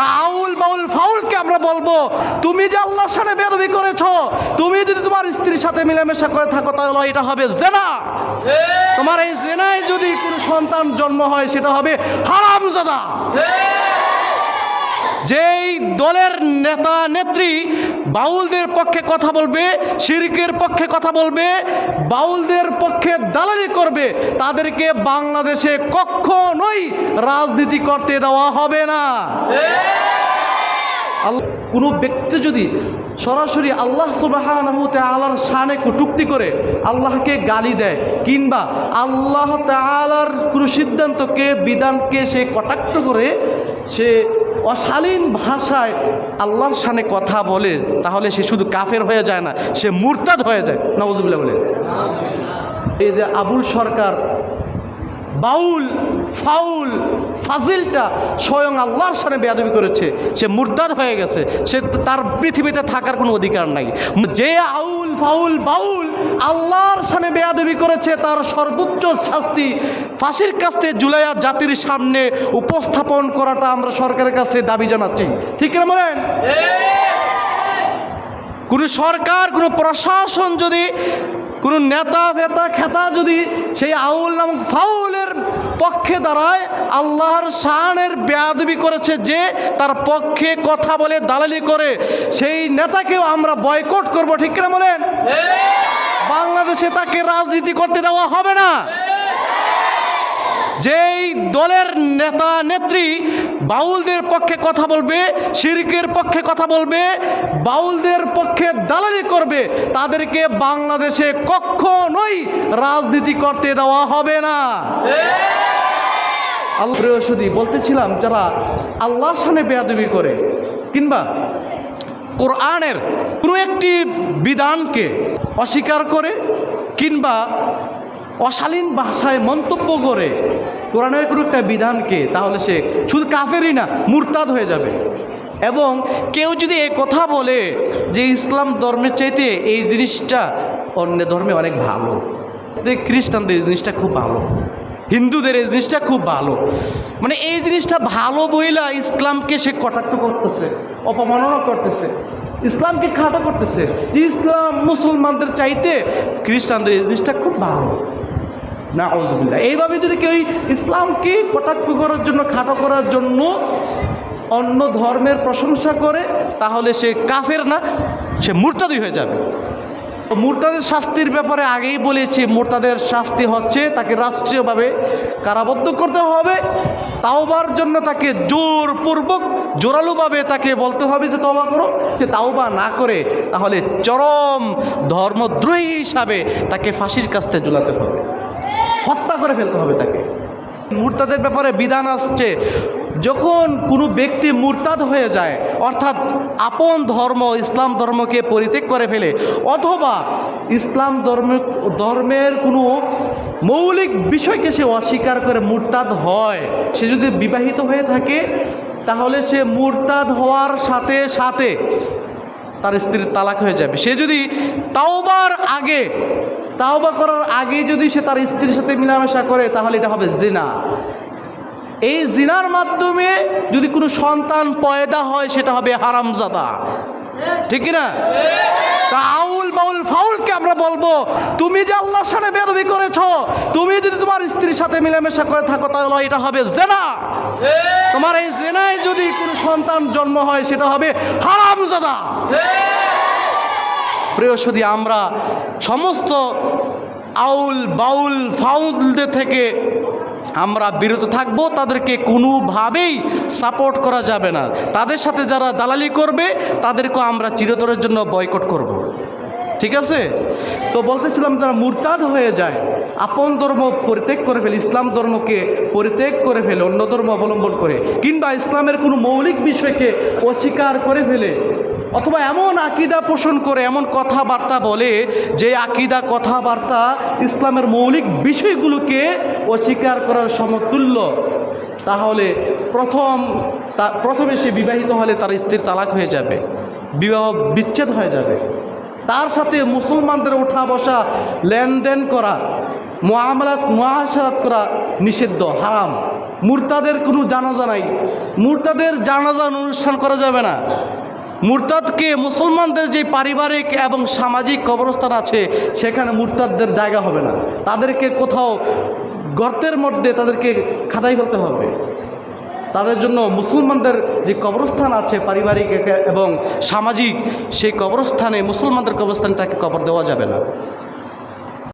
আউল বাউল ফাউলকে আমরা বলব তুমি যে আল্লাহর সাথে বেদবি করেছ তুমি যদি তোমার স্ত্রীর সাথে মিলেমিশা করে থাকো তাহলে এটা হবে জেনা। তোমার এই জেনায় যদি কোনো সন্তান জন্ম হয় সেটা হবে হারামজাদা। যেই দলের নেতা নেত্রী বাউলদের পক্ষে কথা বলবে, শিরকের পক্ষে কথা বলবে, বাউলদের পক্ষে দালালি করবে, তাদেরকে বাংলাদেশে কখনোই রাজনীতি করতে দেওয়া হবে না। কোনো ব্যক্তি যদি সরাসরি আল্লাহ সুবাহ আল্লাহর শানে কটুক্তি করে, আল্লাহকে গালি দেয়, কিংবা আল্লাহ তালার কোনো সিদ্ধান্তকে, বিধানকে সে কটাক্ত করে, সে অশালীন ভাষায় আল্লাহর শানে কথা বলে, তাহলে সে শুধু কাফের হয়ে যায় না, সে মুরতাদ হয়ে যায়। নওয়াজুবিল্লাহ বলে। এই যে আবুল সরকার, বাউল, ফাউল, ফাজিলটা স্বয়ং আল্লাহর সামনে বেয়াদবি করেছে, সে মুরতাদ হয়ে গেছে, সে তার পৃথিবীতে থাকার কোনো অধিকার নাই। যে আউল, ফাউল, বাউল আল্লাহর সামনে বেয়াদবি করেছে, তার সর্বোচ্চ শাস্তি ফাঁসির কাছে জুলাইয়া জাতির সামনে উপস্থাপন করাটা আমরা সরকারের কাছে দাবি জানাচ্ছি। ঠিক না বলেন? কোনো সরকার, কোনো প্রশাসন যদি, কোনো নেতা ফেতা খেতা যদি সেই আউল নামক ফাউলের পক্ষে দাঁড়ায়, আল্লাহর শানের বেয়াদবি করেছে যে তার পক্ষে কথা বলে দালালি করে, সেই নেতাকেও আমরা বয়কট করব, ঠিক কিনা বলেন? বাংলাদেশে তাকে রাজনীতি করতে দেওয়া হবে না। যেই দলের নেতা, নেত্রী বাউলদের পক্ষে কথা বলবে, শিরকের পক্ষে কথা বলবে, বাউলদের পক্ষে দালালি করবে, তাদেরকে বাংলাদেশে কখনোই রাজনীতি করতে দেওয়া হবে না। আল্লাহ বলতেছিলাম যারা আল্লাহর সামনে বেয়াদবি করে, কিংবা কোরআনের কোনো একটি বিধানকে অস্বীকার করে কিংবা অশালীন ভাষায় মন্তব্য করে কোরআনের কোনো একটা বিধানকে, তাহলে সে শুধু কাফেরই না, মুরতাদ হয়ে যাবে। এবং কেউ যদি এ কথা বলে যে ইসলাম ধর্মের চাইতে এই জিনিসটা অন্য ধর্মে অনেক ভালো খ্রিস্টানদের এই জিনিসটা খুব ভালো। হিন্দুদের এই জিনিসটা খুব ভালো। মানে এই জিনিসটা ভালো বইলা ইসলামকে সে কটাক্ষ করতেছে অপমাননা করতেছে, ইসলামকে খাটো করতেছে। যে ইসলাম মুসলমানদের চাইতে খ্রিস্টানদের এই জিনিসটা খুব ভালো। না অজবিল্লা এইভাবে যদি কেউ ইসলামকে কটাক্ষ করার জন্য, খাটো করার জন্য অন্য ধর্মের প্রশংসা করে, তাহলে সে কাফের না, সে মুরতাদি হয়ে যাবে। মুরতাদের শাস্তির ব্যাপারে আগেই বলেছি, মুরতাদের শাস্তি হচ্ছে তাকে রাষ্ট্রীয়ভাবে কারাবদ্ধ করতে হবে, তাওবার জন্য তাকে জোরপূর্বক, জোরালোভাবে তাকে বলতে হবে যে তওবা করো। সে তাওবা না করে তাহলে চরম ধর্মদ্রোহী হিসাবে তাকে ফাঁসির কাছতে ঝুলাতে হবে। হত্যা করে ফেলতে হবে তাকে। মুরতাদের ব্যাপারে বিধান আসছে যখন কোনো ব্যক্তি মুরতাদ হয়ে যায়, অর্থাৎ আপন ধর্ম, ইসলাম ধর্মকে পরিত্যাগ করে ফেলে, অথবা ইসলাম ধর্ম, ধর্মের কোনো মৌলিক বিষয়কে সে অস্বীকার করে মুরতাদ হয়, সে যদি বিবাহিত হয়ে থাকে, তাহলে সে মুরতাদ হওয়ার সাথে সাথে তার স্ত্রীর তালাক হয়ে যাবে। সে যদি তাওবার আগে, তাওবা করার আগে যদি সে তার স্ত্রীর সাথে মিলামেশা করে, তাহলে এটা হবে জিনা। এই জিনার মাধ্যমে যদি কোনো সন্তান পয়দা হয়, সেটা হবে হারামজাদা। ঠিক না তা আউল বাউল ফাউলকে আমরা বলব, তুমি যে আল্লাহর সাথে বেদবি করেছ, তুমি যদি তোমার স্ত্রীর সাথে মিলামেশা করে থাকো, তাহলে এটা হবে জেনা। তোমার এই জেনায় যদি কোনো সন্তান জন্ম হয়, সেটা হবে হারামজাদা। প্রিয় সুদী আমরা সমস্ত আউল বাউল ফাউলদের থেকে আমরা বিরত থাকব, তাদেরকে কোনোভাবেই সাপোর্ট করা যাবে না তাদের সাথে যারা দালালি করবে, তাদেরকেও আমরা চিরতরের জন্য বয়কট করব। ঠিক আছে তো বলতেছিলাম যারা মুরতাদ হয়ে যায়, আপন ধর্ম পরিত্যাগ করে ফেলে, ইসলাম ধর্মকে পরিত্যাগ করে ফেলে, অন্য ধর্ম অবলম্বন করে, কিংবা ইসলামের কোনো মৌলিক বিষয়কে অস্বীকার করে ফেলে অথবা এমন আকিদা পোষণ করে, এমন কথাবার্তা বলে যে আকিদা, কথাবার্তা ইসলামের মৌলিক বিষয়গুলোকে অস্বীকার করার সমতুল্য। তাহলে প্রথম তা, প্রথমে সে বিবাহিত হলে তার স্ত্রীর তালাক হয়ে যাবে, বিবাহ বিচ্ছেদ হয়ে যাবে। তার সাথে মুসলমানদের ওঠা বসা, লেনদেন করা মোয়ামলাত মহাসারাত করা নিষিদ্ধ, হারাম। মুরতাদের কোনো জানাজা নাই। মুরতাদের জানাজা অনুষ্ঠান করা যাবে না। মুরতাদকে মুসলমানদের যে পারিবারিক এবং সামাজিক কবরস্থান আছে, সেখানে মুরতাদদের জায়গা হবে না। তাদেরকে কোথাও গর্তের মধ্যে তাদেরকে খাদাই ফেলতে হবে। তাদের জন্য মুসলমানদের যে কবরস্থান আছে, পারিবারিক এবং সামাজিক, সেই কবরস্থানে মুসলমানদের কবরস্থানে তাকে কবর দেওয়া যাবে না।